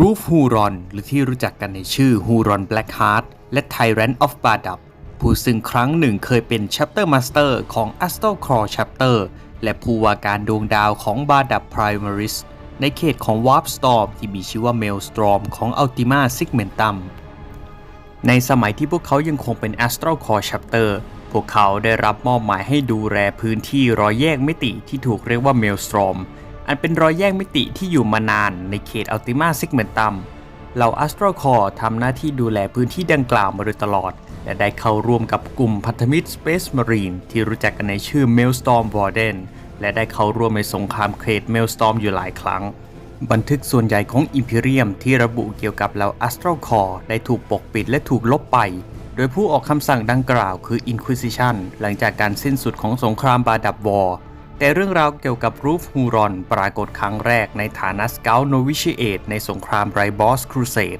รูฟฮูรอน หรือที่รู้จักกันในชื่อฮูรอนแบล็กฮาร์ t และ Tyrant of Bardab ผู้ซึ่งครั้งหนึ่งเคยเป็น Chapter Master ของ Astral Core Chapter และผู้ว่าการดวงดาวของ Bardab Primaris ในเขตของ Warp Storm ที่มีชื่อว่า Maelstrom ของ Ultima Segmentum ในสมัยที่พวกเขายังคงเป็น Astral Core Chapter พวกเขาได้รับมอบหมายให้ดูแลพื้นที่รอยแยกมิติที่ถูกเรียกว่า Maelstrom อันเป็นรอยแยกมิติที่อยู่มานานในเขต Ultima Segmentum เหล่า Astral Core ทำหน้าที่ดูแลพื้นที่ดังกล่าวมาโดยตลอด และได้เข้าร่วมกับกลุ่มพันธมิตร Space Marine ที่รู้จักกันในชื่อ Maelstrom Warden และได้เข้าร่วมในสงครามเขต Maelstrom อยู่หลายครั้ง บันทึกส่วนใหญ่ของ Imperium ที่ระบุเกี่ยวกับเหล่า Astral Core ได้ถูกปกปิดและถูกลบไป โดยผู้ออกคำสั่งดังกล่าวคือ Inquisition หลังจากการสิ้นสุดของสงครามบาดับวอร์ แต่เรื่องราวเกี่ยวกับรูฟฮูรอนปรากฏครั้งแรกในฐานะสเกลโนวิชเอตในสงครามไรบอสครูเสด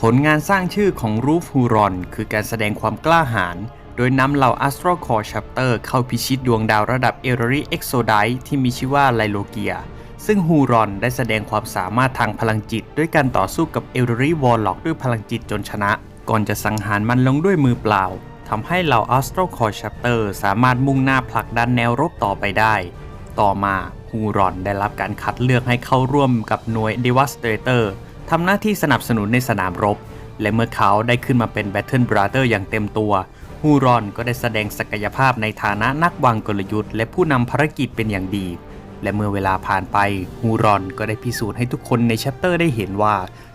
ผลงานสร้างชื่อของรูฟฮูรอนคือการแสดงความกล้าหาญโดยนำเหล่า Astral Core Chapter เข้าพิชิตดวงดาวระดับเอเรรีเอ็กโซไดที่มีชื่อว่าไลโลเกีย ซึ่งฮูรอนได้แสดงความสามารถทางพลังจิต ด้วยการต่อสู้กับเอเรรีวอลล็อกด้วยพลังจิตจนชนะ ก่อนจะสังหารมันลงด้วยมือเปล่า ทำให้เหล่า Astral Core Chapter สามารถมุ่งหน้าผลักดันแนวรบต่อไปได้ ต่อมาฮูรอนได้รับการคัดเลือกให้เข้าร่วมกับหน่วย Devastator ทำหน้าที่สนับสนุนในสนามรบ และเมื่อเขาได้ขึ้นมาเป็น Battle Brother อย่างเต็มตัวฮูรอนก็ได้แสดงศักยภาพในฐานะนักวางกลยุทธ์และผู้นำภารกิจเป็นอย่างดี และเมื่อเวลาผ่านไปฮูรอนก็ได้พิสูจน์ให้ทุกคนในแชปเตอร์ได้เห็นว่า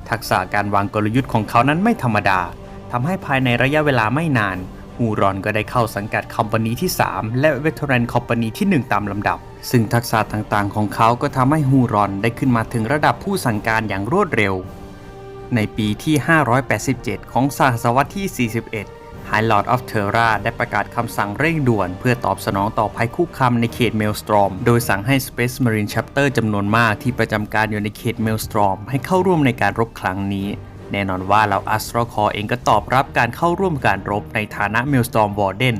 ทักษะการวางกลยุทธ์ของเขานั้นไม่ธรรมดาทำให้ภายในระยะเวลาไม่นาน ฮูรอนก็ได้เข้าสังกัดคอมพานีที่ 3 และเวทเรนคอมพานีที่ 1 ตามลำดับ ซึ่งทักษะต่างๆ ของเขาก็ทำให้ฮูรอนได้ขึ้นมาถึงระดับผู้สั่งการอย่างรวดเร็ว ในปีที่ 587 ของศตวรรษที่ 41 High Lord of Terra ได้ประกาศคำสั่งเร่งด่วน เพื่อตอบสนองต่อภัยคุกคามในเขต Maelstrom โดยสั่งให้ Space Marine Chapter จำนวนมากที่ประจำการอยู่ในเขต Maelstrom ให้เข้าร่วมในการรบครั้งนี้ แน่นอนว่าเรา Astral Core เองก็ตอบรับการเข้าร่วมการรบในฐานะ Maelstrom Warden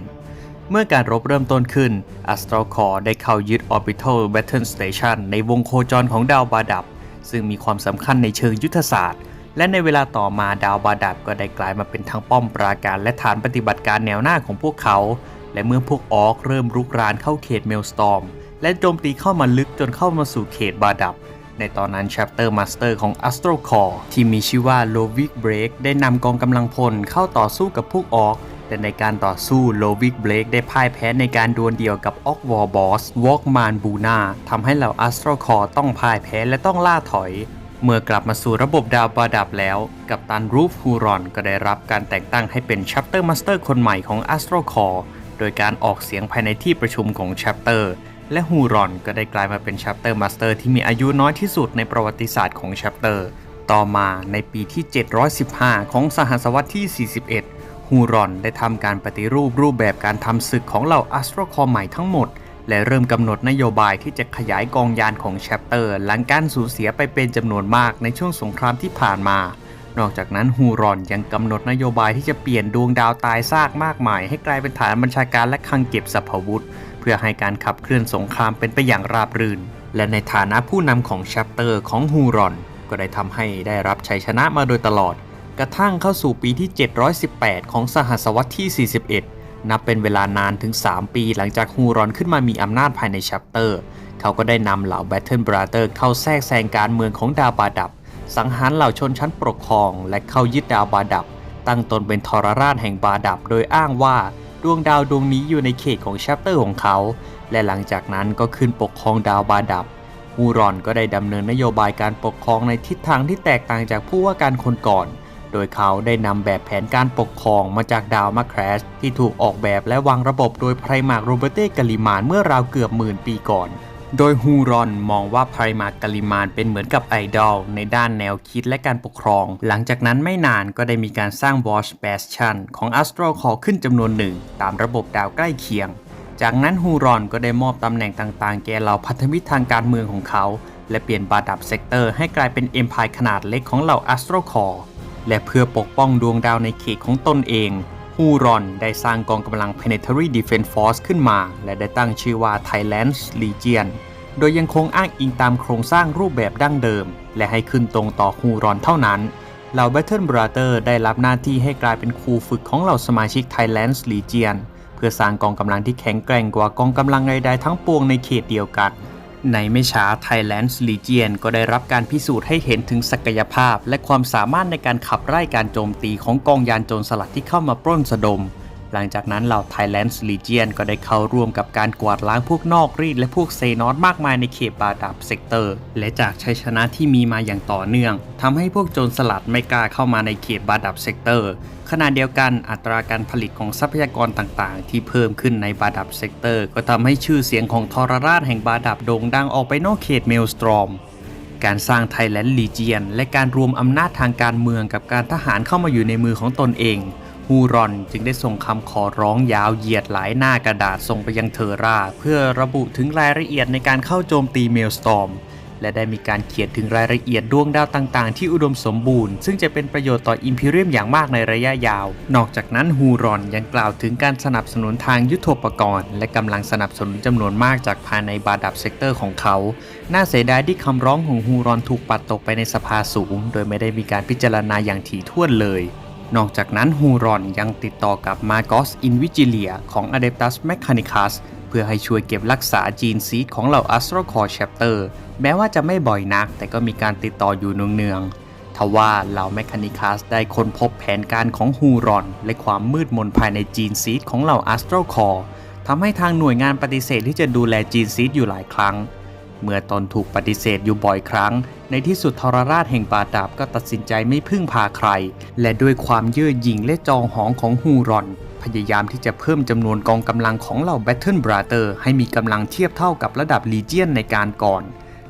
เมื่อการรบเริ่มต้นขึ้น Astral Core ได้เข้ายึด Orbital Battle Station ในวงโคจรของดาวบาดับ ซึ่งมีความสำคัญในเชิงยุทธศาสตร์ และในเวลาต่อมาดาวบาดับก็ได้กลายมาเป็นทั้งป้อมปราการและฐานปฏิบัติการแนวหน้าของพวกเขา และเมื่อพวกออกเริ่มรุกรานเข้าเขตเมลสตอมและโจมตีเข้ามาลึกจนเข้ามาสู่เขตบาดับ ในตอนนั้น Chapter Master ของ Astral Core ที่มีชื่อว่า l o v i c Break ได้นำกองกำลังพลเข้าต่อสู้กับพวกออกแต่ในการต่อสู้ l o v i c Break ได้พ่ายแพ้ในการดวลเดียวกับออกวอร์บอสวอกมานบูนาทำให้เหล่า Astral Core ต้องพ่ายแพ้และต้องล่าถอย เมื่อกลับมาสู่ระบบดาวบาดับแล้ว กับตันรูฟฮูรอนก็ได้รับการแต่งตั้งให้เป็น Chapter Master คนใหม่ของ Astral Core โดยการออกเสียงภายในที่ประชุมของ Chapter และฮูรอนก็ได้กลายมาเป็น Chapter Master ที่มีอายุน้อยที่สุดในประวัติศาสตร์ของ Chapter ต่อมาในปีที่ 715 ของสหศตวรรษที่ 41 ฮูรอนได้ทำการปฏิรูปรูปแบบการทำศึกของเหล่า Astral Core ใหม่ทั้งหมด และเริ่มกำหนดนโยบายที่จะขยายกองยานของแชปเตอร์ หลังการสูญเสียไปเป็นจำนวนมากในช่วงสงครามที่ผ่านมานอกจากนั้นฮูรอนยังกำหนดนโยบายที่จะเปลี่ยนดวงดาวตายซากมากมาย ให้กลายเป็นฐานบัญชาการและคลังเก็บสรรพวุธ เพื่อให้การขับเคลื่อนสงครามเป็นไปอย่างราบรื่น และในฐานะผู้นำของแชปเตอร์ของฮูรอน ก็ได้ทำให้ได้รับชัยชนะมาโดยตลอด กระทั่งเข้าสู่ปีที่ 718 ของสหศตวรรษที่ 41 นับเป็นเวลานานถึง 3 ปีหลังจากฮูรอนขึ้นมามีอำนาจภายในแชปเตอร์ เขาก็ได้นำเหล่า Battle Brother เข้าแทรกแซงการเมืองของดาวบาดับ สังหารเหล่าชนชั้นปกครอง และเข้ายึดดาวบาดับ ตั้งตนเป็นทรราชแห่งบาดับ โดยอ้างว่าดวงดาวดวงนี้อยู่ในเขตของแชปเตอร์ของเขา และหลังจากนั้นก็ขึ้นปกครองดาวบาดับฮูรอนก็ได้ดำเนินนโยบายการปกครองในทิศทางที่แตกต่างจากผู้ว่าการคนก่อน โดยเขาได้นำแบบแผนการปกครองมาจากดาวมาแครชที่ถูกออกแบบและวางระบบโดยไพรมาร์กโรเบเต้กาลิมานเมื่อราวเกือบหมื่นปีก่อน โดยฮูรอนมองว่าไพรมากกาลิมานเป็นเหมือนกับไอดอลในด้านแนวคิดและการปกครอง หลังจากนั้นไม่นานก็ได้มีการสร้าง Watch Bastion ของ Astral Core ขึ้นจำนวนหนึ่ง ตามระบบดาวใกล้เคียง จากนั้นฮูรอนก็ได้มอบตำแหน่งต่างๆ แก่เหล่าพันธมิตรทางการเมืองของเขา และเปลี่ยนบาดับเซกเตอร์ให้กลายเป็นเอ็มพายขนาดเล็กของเหล่า Astral Core และเพื่อปกป้องดวงดาวในเขตของตนเอง ฮูรอนได้สร้างกองกำลัง Planetary Defense Force ขึ้นมา และได้ตั้งชื่อว่า Thailand's Legion โดยยังคงอ้างอิงตามโครงสร้างรูปแบบดั้งเดิม และให้ขึ้นตรงต่อฮูรอนเท่านั้นเหล่า Battle Brother ได้รับหน้าที่ให้กลายเป็นครูฝึกของเหล่าสมาชิก Thailand's Legion เพื่อสร้างกองกำลังที่แข็งแกร่งกว่ากองกำลังใดๆทั้งปวงในเขตเดียวกัน ในไม่ช้า Thailand's Legion ก็ได้รับการพิสูจน์ให้เห็นถึงศักยภาพ และความสามารถในการขับไล่การโจมตีของกองยานโจรสลัดที่เข้ามาปล้นสะดม หลังจากนั้นเหล่า Thailand's Legion ก็ได้เข้าร่วมกับการกวาดล้างพวกนอกรีดและพวกเซนอสมากมายในเขตบาดับเซกเตอร์ และจากชัยชนะที่มีมาอย่างต่อเนื่องทำให้พวกโจรสลัดไม่กล้าเข้ามาในเขตบาดับเซกเตอร์ขณะเดียวกันอัตราการผลิตของทรัพยากรต่างๆ ที่เพิ่มขึ้นในบาดับเซกเตอร์ ก็ทำให้ชื่อเสียงของทรราชแห่งบาดับโด่งดังออกไปนอกเขตเมลสตรอมการสร้างไทแลนด์ลีเจียน และการรวมอำนาจทางการเมืองกับการทหารเข้ามาอยู่ในมือของตนเอง ฮูรอนจึงได้ส่งคำขอร้องยาวเหยียดหลายหน้ากระดาษส่งไปยังเทอร่า เพื่อระบุถึงรายละเอียดในการเข้าโจมตีเมลสตอมและได้มีการเขียนถึงรายละเอียดดวงดาวต่างๆ ที่อุดมสมบูรณ์ ซึ่งจะเป็นประโยชน์ต่ออิมพีเรียมอย่างมากในระยะยาว นอกจากนั้นฮูรอนยังกล่าวถึงการสนับสนุนทางยุทโธปกรณ์ และกำลังสนับสนุนจำนวนมากจากภายในบาดับเซกเตอร์ของเขา น่าเสียดายที่คำร้องของฮูรอนถูกปัดตกไปในสภาสูง โดยไม่ได้มีการพิจารณาอย่างถี่ถ้วนเลย นอกจากนั้นฮูรอนยังติดต่อกับมา g ก s อินวิจิเลียของ Adeptus Mechanicus เพื่อให้ช่วยเก็บรักษาจีนซีดของเหล่า Astro Core Chapter แม้ว่าจะไม่บ่อยนัก แต่ก็มีการติดต่ออยู่เนืองๆทว่าเหล่า Mechanicus ได้ค้นพบแผนการของฮูรอน และความมืดมนภายในจีนซีดของเหล่า Astro Core ทำให้ทางหน่วยงานปฏิเสธที่จะดูแลจีนซีดอยู่หลายครั้ง เมื่อตนถูกปฏิเสธอยู่บ่อยครั้ง ในที่สุดทรราชแห่งบาดาบก็ตัดสินใจไม่พึ่งพาใคร และด้วยความเย่อหยิ่งและจองหองของฮูรอน พยายามที่จะเพิ่มจำนวนกองกำลังของเหล่าแบทเทิลบราเตอร์ให้มีกำลังเทียบเท่ากับระดับลีเจียนในการก่อน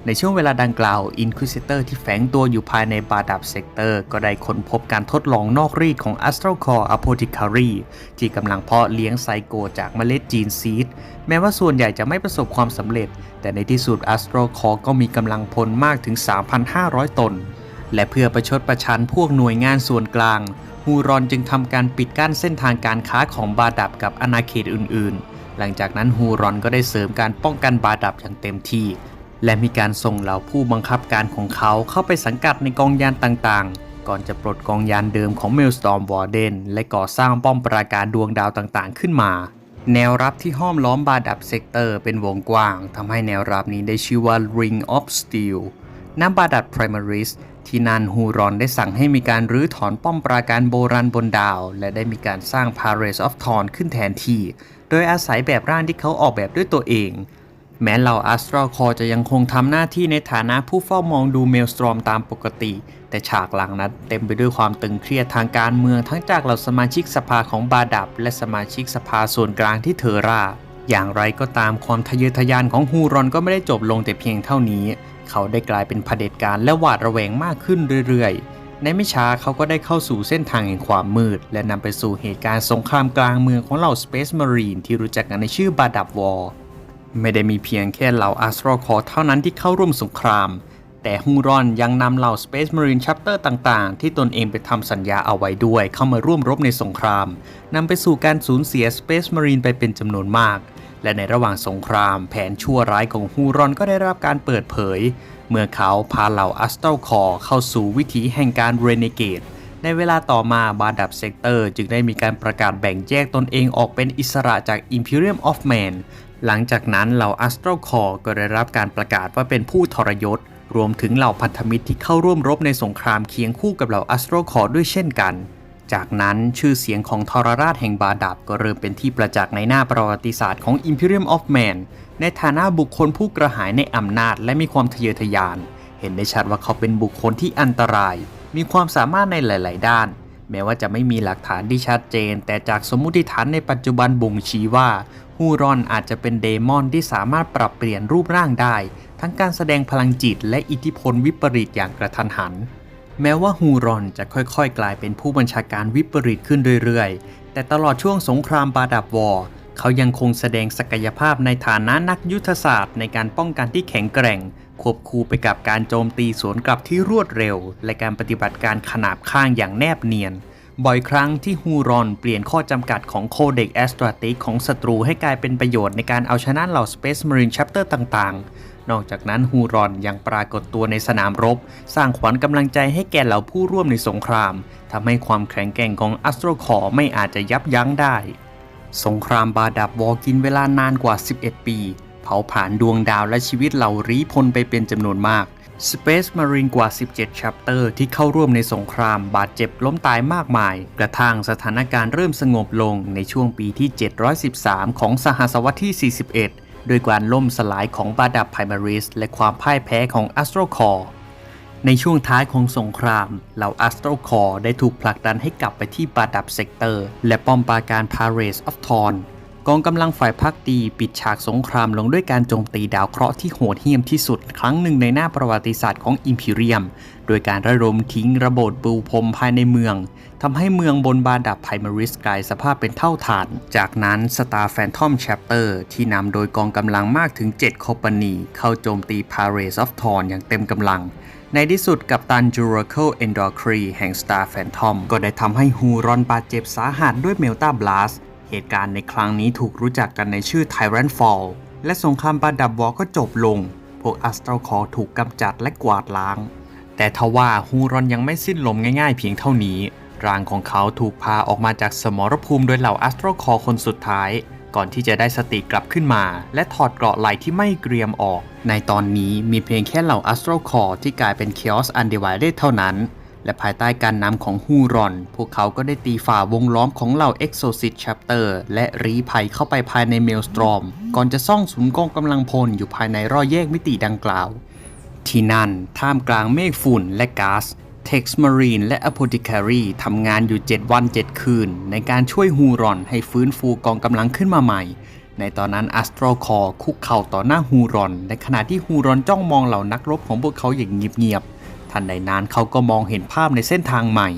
ในช่วงเวลาดังกล่าว Inquisitor ที่แฝงตัวอยู่ภายในบาดับเซกเตอร์ก็ได้ค้นพบการทดลองนอกรีดของ Astral Core Apothecary ที่กำลังเพาะเลี้ยงไซโกจากเมล็ดจีนซีด แม้ว่าส่วนใหญ่จะไม่ประสบความสำเร็จ แต่ในที่สุด Astral Core ก็มีกำลังพลมากถึง 3,500 ตน และเพื่อประชดประชันพวกหน่วยงานส่วนกลางฮูรอนจึงทำการปิดกั้นเส้นทางการค้าของบาดับกับอาณาเขตอื่นๆ หลังจากนั้นฮูรอนก็ได้เสริมการป้องกันบาดับอย่างเต็มที่ และมีการส่งเหล่าผู้บังคับการของเขาเข้าไปสังกัดในกองยานต่างๆ ก่อนจะปลดกองยานเดิมของเมลสตอมวอร์เดนและก่อสร้างป้อมปราการดวงดาวต่างๆ ขึ้นมา แนวรับที่ห้อมล้อมบาดับเซกเตอร์เป็นวงกว้างทำให้แนวรับนี้ได้ชื่อว่า Ring of Steel ณบาดัด Primaris ที่นันฮูรอนได้สั่งให้มีการรื้อถอนป้อมปราการโบราณบนดาว และได้มีการสร้าง p a r a s of Thorn ขึ้นแทนที่ โดยอาศัยแบบร่างที่เขาออกแบบด้วยตัวเอง แม้เหล่า Astral Core จะยังคงทำหน้าที่ในฐานะผู้เฝ้ามองดูเมลสตรอมตามปกติ แต่ฉากหลังนั้นเต็มไปด้วยความตึงเครียดทางการเมืองทั้งจากเหล่าสมาชิกสภาของบาดับ และสมาชิกสภาส่วนกลางที่เทอร่า อย่างไรก็ตามความทะเยอทะยานของฮูรอนก็ไม่ได้จบลงแต่เพียงเท่านี้ เขาได้กลายเป็นเผด็จการและหวาดระแวงมากขึ้นเรื่อยๆ ในไม่ช้าเขาก็ได้เข้าสู่เส้นทางแห่งความมืด และนำไปสู่เหตุการณ์สงครามกลางเมืองของเหล่า Space Marine ที่รู้จักกันในชื่อบาดับวอร์ ไม่ได้มีเพียงแค่เหล่า Astral Core เท่านั้นที่เข้าร่วมสงคราม แต่ฮูรอนยังนำเหล่า Space Marine Chapter ต่างๆ ที่ตนเองไปทำสัญญาเอาไว้ด้วยเข้ามาร่วมรบในสงครามนำไปสู่การสูญเสีย Space Marine ไปเป็นจำนวนมาก และในระหว่างสงคราม แผนชั่วร้ายของฮูรอนก็ได้รับการเปิดเผย เมื่อเขาพาเหล่า Astral Core เข้าสู่วิถีแห่งการ Renegade ในเวลาต่อมาบาดับเซกเตอร์จึงได้มีการประกาศแบ่งแยกตนเองออกเป็นอิสระจาก Imperium of Man หลังจากนั้นเหล่า Astral Core ก็ได้รับการประกาศว่าเป็นผู้ทรยศ รวมถึงเหล่าพันธมิตรที่เข้าร่วมรบในสงครามเคียงคู่กับเหล่า Astral Core ด้วยเช่นกัน จากนั้นชื่อเสียงของทรราชแห่งบาดับก็เริ่มเป็นที่ประจักษ์ในหน้าประวัติศาสตร์ของ Imperium of Man ในฐานะบุคคลผู้กระหายในอำนาจและมีความทะเยอทะยาน เห็นได้ชัดว่าเขาเป็นบุคคลที่อันตราย มีความสามารถในหลาย ๆ ด้าน แม้ว่าจะไม่มีหลักฐานที่ชัดเจน แต่จากสมมุติฐานในปัจจุบันบ่งชี้ว่า ฮูรอนอาจจะเป็นเดมอนที่สามารถปรับเปลี่ยนรูปร่างได้ ทั้งการแสดงพลังจิตและอิทธิพลวิปริตอย่างกระทันหัน แม้ว่าฮูรอนจะค่อยๆ กลายเป็นผู้บัญชาการวิปริตขึ้นเรื่อยๆ แต่ตลอดช่วงสงครามบาดับวอร์เขายังคงแสดงศักยภาพในฐานะนักยุทธศาสตร์ในการป้องกันที่แข็งแกร่ง ควบคู่ไปกับการโจมตีสวนกลับที่รวดเร็ว และการปฏิบัติการขนาบข้างอย่างแนบเนียน บ่อยครั้งที่ฮูรอนเปลี่ยนข้อจำกัดของโคเด็กแอสตราติกของศัตรูให้กลายเป็นประโยชน์ในการเอาชนะเหล่า Space Marine Chapter ต่างๆ นอกจากนั้นฮูรอนยังปรากฏตัวในสนามรบ สร้างขวัญกำลังใจให้แก่เหล่าผู้ร่วมในสงครามทำให้ความแข็งแกร่งของอัสโตรคอไม่อาจจะยับยั้งได้ สงครามบาดับวอกินเวลานานกว่า 11 ปี เผาผลาญดวงดาวและชีวิตเหล่ารีพลไปเป็นจำนวนมาก Space Marine กว่า 17 chapter ที่เข้าร่วมในสงคราม บาดเจ็บล้มตายมากมาย กระทั่งสถานการณ์เริ่มสงบลงในช่วงปีที่ 713 ของสหศตวรรษที่ 41 โดยการล่มสลายของบาดับไพมาริส และความพ่ายแพ้ของอัสโตรคอร์ในช่วงท้ายของสงคราม เหล่าอัสโตรคอร์ได้ถูกผลักดันให้กลับไปที่บาดับเซกเตอร์ และป้อมปราการพาเรสออฟทอน กองกำลังฝ่ายพักดีปิดฉากสงครามลงด้วยการโจมตีดาวเคราะห์ที่โหดเหี้ยมที่สุด ครั้งหนึ่งในหน้าประวัติศาสตร์ของอิมพีเรียม โดยการระดมทิ้งระเบิดปูพรมภายในเมืองทำให้เมืองบนบาดับไพมาริสกลายสภาพเป็นเท่าฐาน จากนั้น Star Phantom Chapter ที่นำโดยกองกำลังมากถึง 7 คอมพานี เข้าโจมตี p a r a s of Thorn อย่างเต็มกำลังในที่สุดกับตันจูราเคิลเอนดอร์ครีแห่ง Star Phantom ก็ได้ทำให้ฮูรอนบาดเจ็บสาหัสด้วยเมลตาบลัส เหตุการณ์ในครั้งนี้ถูกรู้จักกันในชื่อ Tyrant Fall และสงครามบาดับวอก็จบลง พวกอัสตรคอถูกกำจัดและกวาดล้าง แต่ทว่าฮูรอนยังไม่สิ้นลมง่ายๆเพียงเท่านี้ ร่างของเขาถูกพาออกมาจากสมรภูมิโดยเหล่าอัสตรคอคนสุดท้าย ก่อนที่จะได้สติกลับขึ้นมา และถอดเกราะไหลที่ไม่เกรียมออก ในตอนนี้มีเพียงแค่เหล่าอัสตรคอที่กลายเป็น Chaos Undivided เท่านั้น และภายใต้การนำของฮูรอน พวกเขาก็ได้ตีฝ่าวงล้อมของเหล่า Exorcist Chapter และรีภัยเข้าไปภายในเมลสตรอม ก่อนจะซ่องสุนกองกำลังพลอยู่ภายในรอยแยกมิติดังกล่าว ที่นั่นท่ามกลางเมฆฝุ่นและก๊าซ Tex Marine และ Apothecary ทำงานอยู่ 7 วัน 7 คืน ในการช่วยฮูรอนให้ฟื้นฟูกองกำลังขึ้นมาใหม่ ในตอนนั้น Astro Core คุกเข่าต่อหน้าฮูรอน ในขณะที่ฮูรอนจ้องมองเหล่านักรบของพวกเขาอย่างเงียบๆ ทันใดนั้นเขาก็มองเห็นภาพในเส้นทางใหม่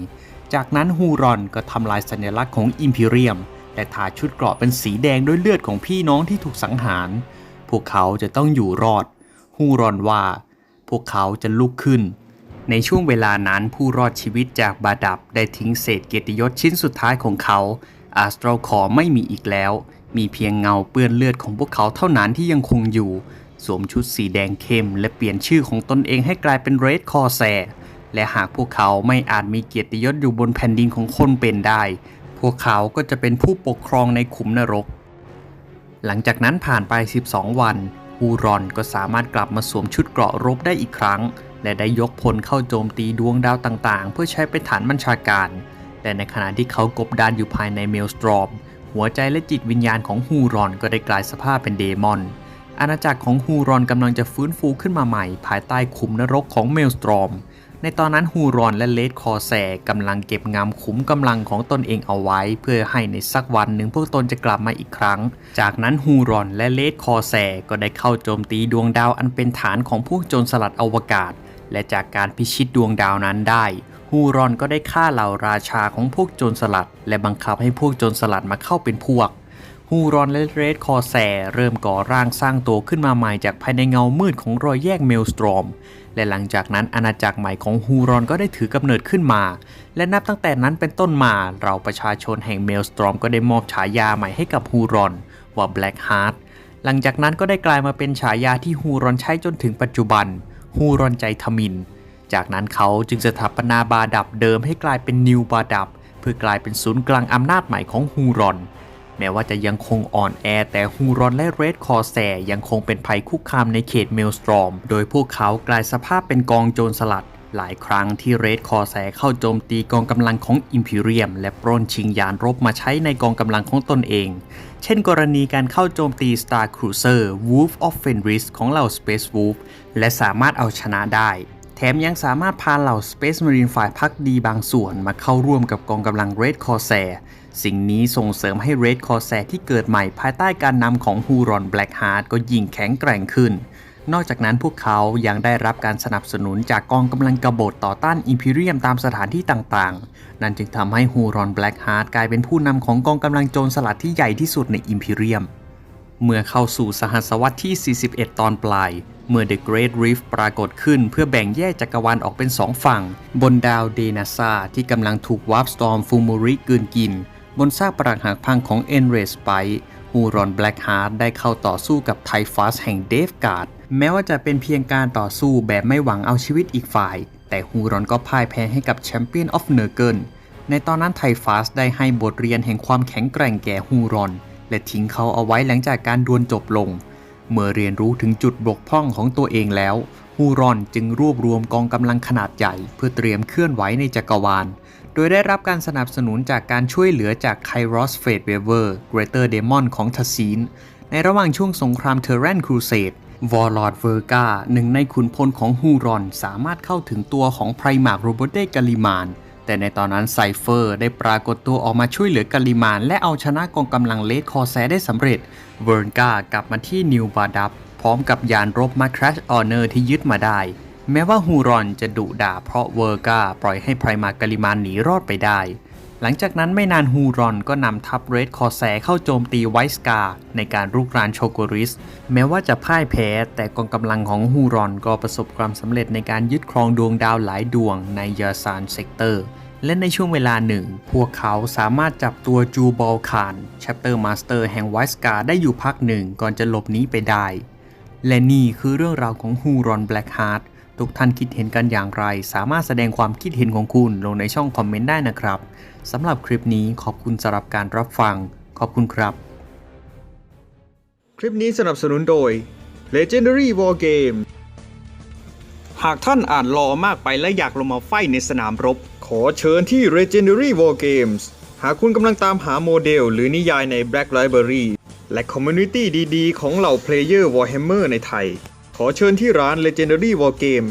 จากนั้นฮูรอนก็ทำลายสัญลักษณ์ของ Imperium และทาชุดเกราะเป็นสีแดงด้วยเลือดของพี่น้องที่ถูกสังหาร พวกเขาจะต้องอยู่รอดฮูรอนว่า พวกเขาจะลุกขึ้น ในช่วงเวลานั้นผู้รอดชีวิตจากบาดับได้ทิ้งเศษเกียรติยศชิ้นสุดท้ายของเขาอาสตร l คอไม่มีอีกแล้ว มีเพียงเงาเปื้อนเลือดของพวกเขาเท่านั้นที่ยังคงอยู่ สวมชุดสีแดงเข้ม และเปลี่ยนชื่อของตนเองให้กลายเป็นเรดคอแซและหากพวกเขาไม่อาจมีเกียรติยศอยู่บนแผ่นดินของคนเป็นได้ พวกเขาก็จะเป็นผู้ปกครองในขุมนรก หลังจากนั้นผ่านไป 12 วันฮูรอนก็สามารถกลับมาสวมชุดเกราะรบได้อีกครั้ง และได้ยกพลเข้าโจมตีดวงดาวต่างๆ เพื่อใช้เป็นฐานบัญชาการและในขณะที่เขากบดานอยู่ภายในเมลสตรอมหัวใจและจิตวิญญาณของฮูรอนก็ได้กลายสภาพเป็นเดมอน อาณาจักรของฮูรอนกำลังจะฟื้นฟูขึ้นมาใหม่ ภายใต้ขุมนรกของเมลสตรอม ในตอนนั้นฮูรอนและเลดคอแซกำลังเก็บงำขุมกำลังของตนเองเอาไว้ เพื่อให้ในสักวันหนึ่งพวกตนจะกลับมาอีกครั้ง จากนั้นฮูรอนและเลดคอแซก็ได้เข้าโจมตีดวงดาวอันเป็นฐานของพวกโจรสลัดอวกาศ และจากการพิชิตดวงดาวนั้นได้ฮูรอนก็ได้ฆ่าเหล่าราชาของพวกโจรสลัด และบังคับให้พวกโจรสลัดมาเข้าเป็นพวก ฮูรอนและเรดคอแซเริ่มก่อร่างสร้างตัวขึ้นมาใหม่จากภายในเงามืดของรอยแยกเมลสตรอม และหลังจากนั้นอาณาจักรใหม่ของฮูรอนก็ได้ถือกำเนิดขึ้นมา และนับตั้งแต่นั้นเป็นต้นมาเราประชาชนแห่งเมลสตรอมก็ได้มอบฉายาใหม่ให้กับฮูรอนว่า Black Heart หลังจากนั้นก็ได้กลายมาเป็นฉายาที่ฮูรอนใช้จนถึงปัจจุบันฮูรอนใจทมิน จากนั้นเขาจึงสถาปนาบาดับเดิมให้กลายเป็นนิวบาดับเพื่อกลายเป็นศูนย์กลางอำนาจใหม่ของฮูรอน แม้ว่าจะยังคงอ่อนแอ แต่ฮูรอนและเรดคอแซยังคงเป็นภัยคุกคามในเขตเมลสตรอม โดยพวกเขากลายสภาพเป็นกองโจรสลัด หลายครั้งที่เรดคอแซเข้าโจมตีกองกำลังของอิมพีเรียม และปล้นชิงยานรบมาใช้ในกองกำลังของตนเอง เช่นกรณีการเข้าโจมตี Star Cruiser Wolf of Fenris ของเหล่า Space Wolf และสามารถเอาชนะได้แถมยังสามารถพาเหล่า Space Marine ฝ่ายพักดีบางส่วนมาเข้าร่วมกับกองกำลัง Red Corsair สิ่งนี้ส่งเสริมให้ Red Corsair ที่เกิดใหม่ภายใต้การนำของ Huron Blackheart ก็ยิ่งแข็งแกร่งขึ้น นอกจากนั้นพวกเขายังได้รับการสนับสนุนจากกองกำลังกบฏต่อต้าน Imperium ตามสถานที่ต่างๆ นั่นจึงทำให้ Huron Blackheart กลายเป็นผู้นำของกองกำลังโจรสลัดที่ใหญ่ที่สุดใน Imperium เมื่อเข้าสู่สหัสวรรษที่ 41 ตอนปลาย เมื่อ The Great Rift ปรากฏขึ้นเพื่อแบ่งแยกจักรวาลออกเป็นสองฝั่ง บนดาวเดนาซาที่กำลังถูกวาร์ปสตอร์มฟูมูริกืนกิน บนซากปรักหักพังของเอนเรสไปฮูรอนแบล็กฮาร์ดได้เข้าต่อสู้กับไทฟัสแห่งเดฟการ์ดแม้ว่าจะเป็นเพียงการต่อสู้แบบไม่หวังเอาชีวิตอีกฝ่าย แต่ฮูรอนก็พ่ายแพ้ให้กับแชมเปี้ยนออฟเนอร์เกิลในตอนนั้นไทฟาสได้ให้บทเรียนแห่งความแข็งแกร่งแก่ฮูรอน และทิ้งเขาเอาไว้หลังจากการดวลจบลง เมื่อเรียนรู้ถึงจุดบกพร่องของตัวเองแล้วฮูรอนจึงรวบรวมกองกำลังขนาดใหญ่ เพื่อเตรียมเคลื่อนไหวในจักรวาล โดยได้รับการสนับสนุนจากการช่วยเหลือจากไครอสเฟดเวเวอร์เกรเตอร์เดมอนของทัสซีน ในระหว่างช่วงสงครามเทเรนครูเซดวอร์ลอดเวอร์กาหนึ่งในขุนพลของฮูรอน สามารถเข้าถึงตัวของไพรมาร์กโรบเตกาลิมาน แต่ในตอนนั้นไซเฟอร์ได้ปรากฏตัวออกมาช่วยเหลือกาลิมาน และเอาชนะกองกำลังเลดคอแซได้สำเร็จ เวิร์กากลับมาที่นิวบาดับพร้อมกับยานรบมาคราชออเนอร์ที่ยึดมาได้ แม้ว่าฮูรอนจะดุด่าเพราะเวอร์กาปล่อยให้ไพรมากาลิมานหนีรอดไปได้ หลังจากนั้นไม่นานฮูรอนก็นำทัพเรดคอแซเข้าโจมตีไวส์กาในการรุกรานโชโกริส แม้ว่าจะพ่ายแพ้ แต่กองกำลังของฮูรอนก็ประสบความสำเร็จในการยึดครองดวงดาวหลายดวงในยาซานเซกเตอร์และในช่วงเวลาหนึ่ง พวกเขาสามารถจับตัวจูบอลคานแชปเตอร์มาสเตอร์แห่งไวส์กาได้อยู่พักหนึ่งก่อนจะหลบหนีไปได้ และนี่คือเรื่องราวของฮูรอนแบล็กฮาร์ด ทุกท่านคิดเห็นกันอย่างไร สามารถแสดงความคิดเห็นของคุณลงในช่องคอมเมนต์ได้นะครับสำหรับคลิปนี้ขอบคุณสำหรับการรับฟัง ขอบคุณครับ คลิปนี้สนับสนุนโดย Legendary War Game หากท่านอ่านรอมากไปและอยากลงมาไฟในสนามรบ ขอเชิญที่ Legendary War Games หากคุณกำลังตามหาโมเดลหรือนิยายใน Black Library และคอมมูนิตี้ดี ๆ ของเหล่าเพลเยอร์ Warhammer ในไทย ขอเชิญที่ร้าน Legendary War Game